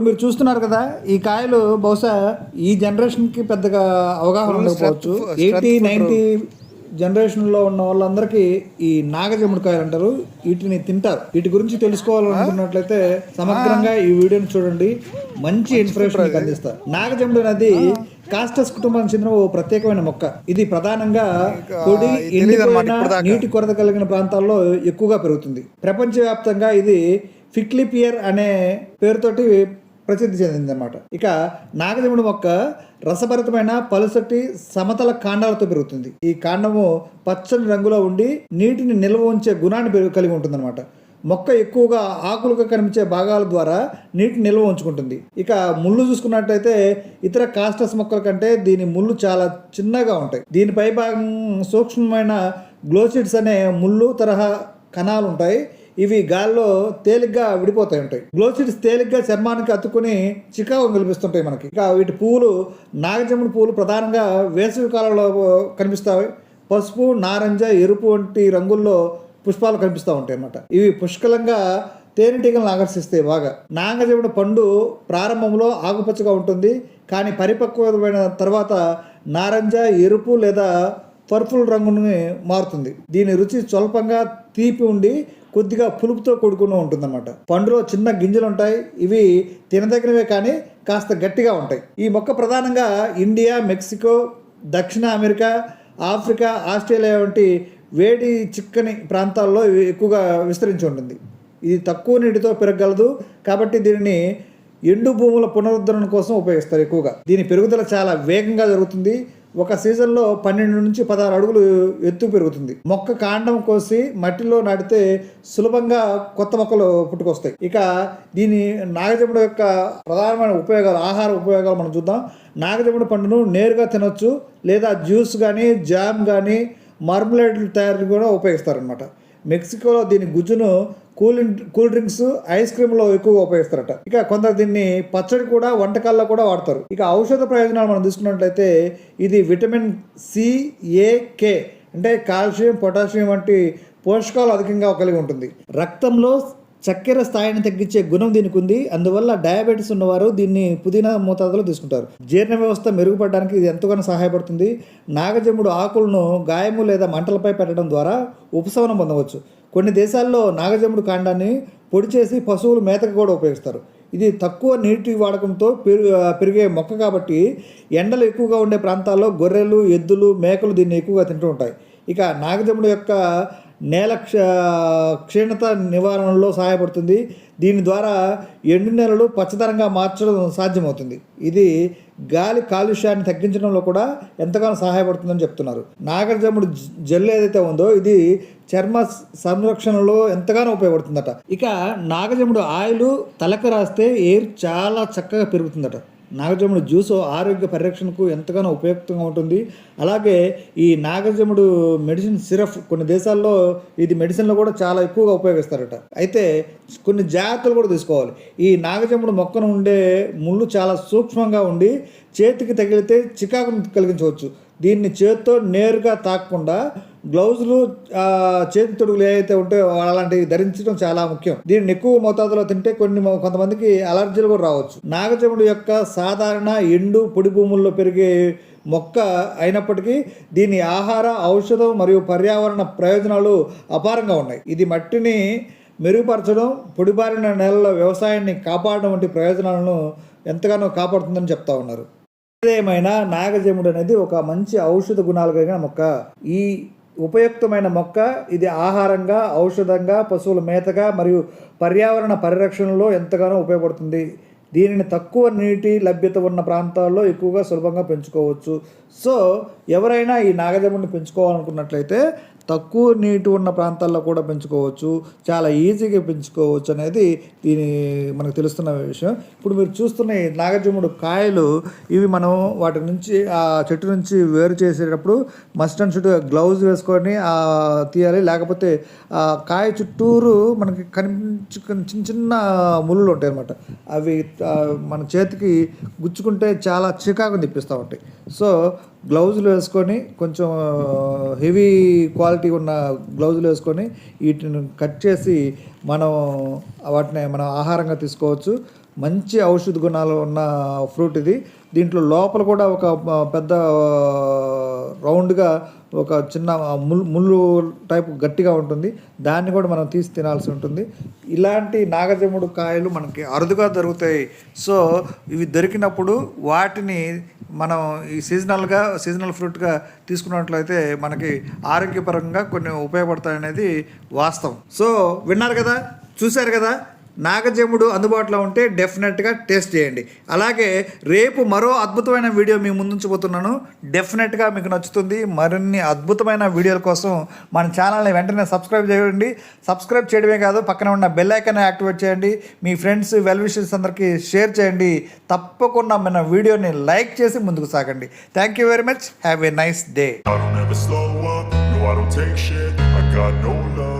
ఇప్పుడు మీరు చూస్తున్నారు కదా ఈ కాయలు బహుశా ఈ జనరేషన్కి పెద్దగా అవగాహన ఉండకపోవచ్చు. ఎయిటీ నైన్టీ జనరేషన్లో ఉన్న వాళ్ళందరికీ ఈ నాగజముడు కాయలు అంటారు. వీటిని తింటారు. వీటి గురించి తెలుసుకోవాలనుకున్నట్లయితే సమగ్రంగా ఈ వీడియోని చూడండి. మంచి ఇన్ఫర్మేషన్ అందిస్తారు నాగజముడు అనేది కాస్టస్ కుటుంబానికి చెందిన ఓ ప్రత్యేకమైన మొక్క. ఇది ప్రధానంగా పొడి ఎండిపోయిన నీటి కొరత కలిగిన ప్రాంతాల్లో ఎక్కువగా పెరుగుతుంది. ప్రపంచవ్యాప్తంగా ఇది ఫిక్లిపియర్ అనే పేరుతోటి ప్రసిద్ధి చెందిందన్నమాట. ఇక నాగదేవుడి మొక్క రసభరితమైన పలుసటి సమతల కాండాలతో పెరుగుతుంది. ఈ కాండము పచ్చని రంగులో ఉండి నీటిని నిల్వ ఉంచే గుణాన్ని పెరుగు- కలిగి ఉంటుందన్నమాట. మొక్క ఎక్కువగా ఆకులుగా కనిపించే భాగాల ద్వారా నీటిని నిల్వ ఉంచుకుంటుంది. ఇక ముళ్ళు చూసుకున్నట్టయితే ఇతర కాస్టస్ మొక్కల కంటే దీని ముళ్ళు చాలా చిన్నగా ఉంటాయి. దీని పై భాగం సూక్ష్మమైన గ్లోసిడ్స్ అనే ముళ్ళు తరహా కణాలు ఉంటాయి. ఇవి గాల్లో తేలిగ్గా విడిపోతాయి ఉంటాయి. గ్లోసిడ్స్ తేలిగ్గా చర్మానికి అతుక్కుని చికాకు కనిపిస్తుంటాయి మనకి. ఇక వీటి పువ్వులు నాగజముడి పువ్వులు ప్రధానంగా వేసవి కాలంలో కనిపిస్తాయి. పసుపు నారంజ ఎరుపు వంటి రంగుల్లో పుష్పాలు కనిపిస్తూ ఉంటాయి అన్నమాట. ఇవి పుష్కలంగా తేనెటీగలను ఆకర్షిస్తాయి బాగా. నాగజముడి పండు ప్రారంభంలో ఆకుపచ్చగా ఉంటుంది. కానీ పరిపక్వమైన తర్వాత నారింజ ఎరుపు లేదా పర్పుల్ రంగుని మారుతుంది. దీని రుచి స్వల్పంగా తీపి ఉండి కొద్దిగా పులుపుతో కూడుకుని ఉంటుందన్నమాట. పండులో చిన్న గింజలు ఉంటాయి ఇవి తినదగినవే కానీ కాస్త గట్టిగా ఉంటాయి. ఈ మొక్క ప్రధానంగా ఇండియా మెక్సికో దక్షిణ అమెరికా ఆఫ్రికా ఆస్ట్రేలియా వంటి వేడి చిక్కని ప్రాంతాల్లో ఎక్కువగా విస్తరించి ఉంటుంది. ఇది తక్కువ నీటితో పెరగగలదు. కాబట్టి దీనిని ఎండు భూముల పునరుద్ధరణ కోసం ఉపయోగిస్తారు ఎక్కువగా. దీని పెరుగుదల చాలా వేగంగా జరుగుతుంది. ఒక సీజన్లో పన్నెండు నుంచి పదహారు అడుగులు ఎత్తు పెరుగుతుంది. మొక్క కాండం కోసి మట్టిలో నాటితే సులభంగా కొత్త మొక్కలు పుట్టుకొస్తాయి. ఇక దీని నాగజముడు యొక్క ప్రధానమైన ఉపయోగాలు ఆహార ఉపయోగాలు మనం చూద్దాం. నాగజముడు పండును నేరుగా తినొచ్చు లేదా జ్యూస్ కానీ జామ్ కానీ మార్మలేడ్ తయారు కూడా ఉపయోగిస్తారనమాట మెక్సికోలో దీని గుజ్జును కూల్ కూల్ డ్రింక్స్ ఐస్ క్రీమ్లో ఎక్కువగా ఉపయోగిస్తారట. ఇక కొందరు దీన్ని పచ్చడి కూడా వంటకాల్లో కూడా వాడతారు. ఇక ఔషధ ప్రయోజనాలు మనం తీసుకున్నట్లయితే ఇది విటమిన్ సి ఏ కే అంటే కాల్షియం పొటాషియం వంటి పోషకాలు అధికంగా కలిగి ఉంటుంది. రక్తంలో చక్కెర స్థాయిని తగ్గించే గుణం దీనికి ఉంది. అందువల్ల డయాబెటీస్ ఉన్నవారు దీన్ని పుదీనా మోతాదులో తీసుకుంటారు. జీర్ణ వ్యవస్థ మెరుగుపడడానికి ఇది ఎంతగానో సహాయపడుతుంది. నాగజముడు ఆకులను గాయము లేదా మంటలపై పెట్టడం ద్వారా ఉపశమనం పొందవచ్చు. కొన్ని దేశాల్లో నాగజముడు కాండాన్ని పొడి చేసి పశువులు మేతకు కూడా ఉపయోగిస్తారు. ఇది తక్కువ నీటి వాడకంతో పెరుగు పెరిగే మొక్క కాబట్టి ఎండలు ఎక్కువగా ఉండే ప్రాంతాల్లో గొర్రెలు ఎద్దులు మేకలు దీన్ని ఎక్కువగా తింటూ ఉంటాయి. ఇక నాగజముడు యొక్క నేల క్ష క్షీణత నివారణలో సహాయపడుతుంది. దీని ద్వారా ఎండు నేలలు పచ్చదనంగా మార్చడం సాధ్యమవుతుంది. ఇది గాలి కాలుష్యాన్ని తగ్గించడంలో కూడా ఎంతగానో సహాయపడుతుందని చెప్తున్నారు. నాగజముడు జెల్ ఏదైతే ఉందో ఇది చర్మ సంరక్షణలో ఎంతగానో ఉపయోగపడుతుందట. ఇక నాగజముడు ఆయిల్ తలకు రాస్తే ఎయిర్ చాలా చక్కగా పెరుగుతుందట. నాగజముడు జ్యూస్ ఆరోగ్య పరిరక్షణకు ఎంతగానో ఉపయుక్తంగా ఉంటుంది. అలాగే ఈ నాగజముడు మెడిసిన్ సిరప్ కొన్ని దేశాల్లో ఇది మెడిసిన్లో కూడా చాలా ఎక్కువగా ఉపయోగిస్తారట. అయితే కొన్ని జాగ్రత్తలు కూడా తీసుకోవాలి. ఈ నాగజముడు మొక్కను ఉండే ముళ్ళు చాలా సూక్ష్మంగా ఉండి చేతికి తగిలితే చికాకును కలిగించవచ్చు. దీన్ని చేత్తో నేరుగా తాకకుండా గ్లౌజులు చేతి తొడుగులు ఏవైతే ఉంటాయో అలాంటివి ధరించడం చాలా ముఖ్యం. దీన్ని ఎక్కువ మోతాదులో తింటే కొన్ని కొంతమందికి అలర్జీలు కూడా రావచ్చు. నాగచముడు యొక్క సాధారణ ఎండు పొడి భూముల్లో పెరిగే మొక్క అయినప్పటికీ దీని ఆహార ఔషధం మరియు పర్యావరణ ప్రయోజనాలు అపారంగా ఉన్నాయి. ఇది మట్టిని మెరుగుపరచడం పొడిబారిన నేలల వ్యవసాయాన్ని కాపాడడం వంటి ప్రయోజనాలను ఎంతగానో కాపాడుతుందని చెప్తా ఉన్నారు. ఏదేమైనా నాగజముడు అనేది ఒక మంచి ఔషధ గుణాలు కలిగిన మొక్క. ఈ ఉపయుక్తమైన మొక్క ఇది ఆహారంగా ఔషధంగా పశువుల మేతగా మరియు పర్యావరణ పరిరక్షణలో ఎంతగానో ఉపయోగపడుతుంది. దీనిని తక్కువ నీటి లభ్యత ఉన్న ప్రాంతాల్లో ఎక్కువగా సులభంగా పెంచుకోవచ్చు. సో ఎవరైనా ఈ నాగజముడిని పెంచుకోవాలనుకున్నట్లయితే తక్కువ నీటి ఉన్న ప్రాంతాల్లో కూడా పెంచుకోవచ్చు చాలా ఈజీగా పెంచుకోవచ్చు అనేది దీని మనకు తెలుస్తున్న విషయం. ఇప్పుడు మీరు చూస్తున్న ఈ నాగజముడు కాయలు ఇవి మనం వాటి నుంచి ఆ చెట్టు నుంచి వేరు చేసేటప్పుడు మస్ట్ అండ్ షుడ్ గ్లౌజ్ వేసుకొని తీయాలి. లేకపోతే ఆ కాయ చుట్టూరు మనకి కనిపించు చిన్న చిన్న ముళ్ళు ఉంటాయి అనమాట అవి మన చేతికి గుచ్చుకుంటే చాలా చికాకుని తెప్పిస్తూ ఉంటాయి. సో గ్లౌజులు వేసుకొని కొంచెం హెవీ క్వాలిటీ ఉన్న గ్లౌజులు వేసుకొని వీటిని కట్ చేసి మనం వాటిని మనం ఆహారంగా తీసుకోవచ్చు. మంచి ఔషధ గుణాలు ఉన్న ఫ్రూట్ ఇది. దీంట్లో లోపల కూడా ఒక పెద్ద రౌండ్గా ఒక చిన్న ముళ్ళు ముళ్ళు టైపు గట్టిగా ఉంటుంది. దాన్ని కూడా మనం తీసి తినాల్సి ఉంటుంది. ఇలాంటి నాగజముడు కాయలు మనకి అరుదుగా దొరుకుతాయి. సో ఇవి దొరికినప్పుడు వాటిని మనం ఈ సీజనల్గా సీజనల్ ఫ్రూట్గా తీసుకున్నట్లయితే మనకి ఆరోగ్యపరంగా కొన్ని ఉపయోగపడతాయనేది వాస్తవం. సో విన్నారు కదా? చూశారు కదా? నాగజముడు అందుబాటులో ఉంటే డెఫినెట్గా టేస్ట్ చేయండి. అలాగే రేపు మరో అద్భుతమైన వీడియో మీ ముందుంచబోతున్నాను. డెఫినెట్గా మీకు నచ్చుతుంది. మరిన్ని అద్భుతమైన వీడియోల కోసం మన ఛానల్ని వెంటనే సబ్స్క్రైబ్ చేయండి. సబ్స్క్రైబ్ చేయడమే కాదు పక్కన ఉన్న బెల్ ఐకాన్ యాక్టివేట్ చేయండి. మీ ఫ్రెండ్స్ వెల్ విషెస్ అందరికీ షేర్ చేయండి. తప్పకుండా మన వీడియోని లైక్ చేసి ముందుకు సాగండి. Thank you very much have a nice day I got no love.